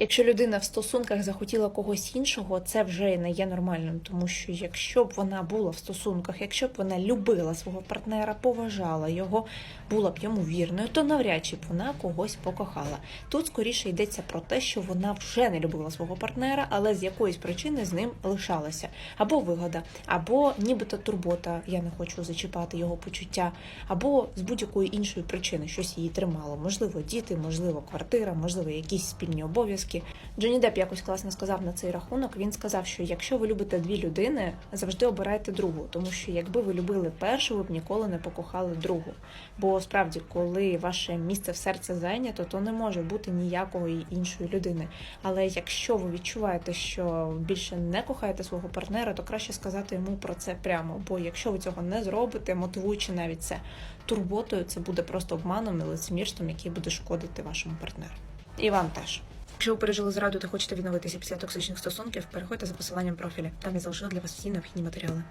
Якщо людина в стосунках захотіла когось іншого, це вже не є нормальним, тому що якщо б вона була в стосунках, якщо б вона любила свого партнера, поважала його, була б йому вірною, то навряд чи б вона когось покохала. Тут скоріше йдеться про те, що вона вже не любила свого партнера, але з якоїсь причини з ним лишалася. Або вигода, або нібито турбота, я не хочу зачіпати його почуття, або з будь-якої іншої причини щось її тримало. Можливо, діти, можливо, квартира, можливо, якісь спільні обов'язки. Джонні Деп якось класно сказав на цей рахунок. Він сказав, що якщо ви любите дві людини, завжди обирайте другу, тому що якби ви любили першу, ви б ніколи не покохали другу. Бо справді, коли ваше місце в серці зайнято, то не може бути ніякої іншої людини. Але якщо ви відчуваєте, що більше не кохаєте свого партнера, то краще сказати йому про це прямо. Бо якщо ви цього не зробите, мотивуючи навіть це турботою, це буде просто обманом і лицемірством, який буде шкодити вашому партнеру. І вам теж. Якщо ви пережили зраду та хочете відновитися після токсичних стосунків, переходьте за посиланням профілі. Там я залишила для вас всі необхідні матеріали.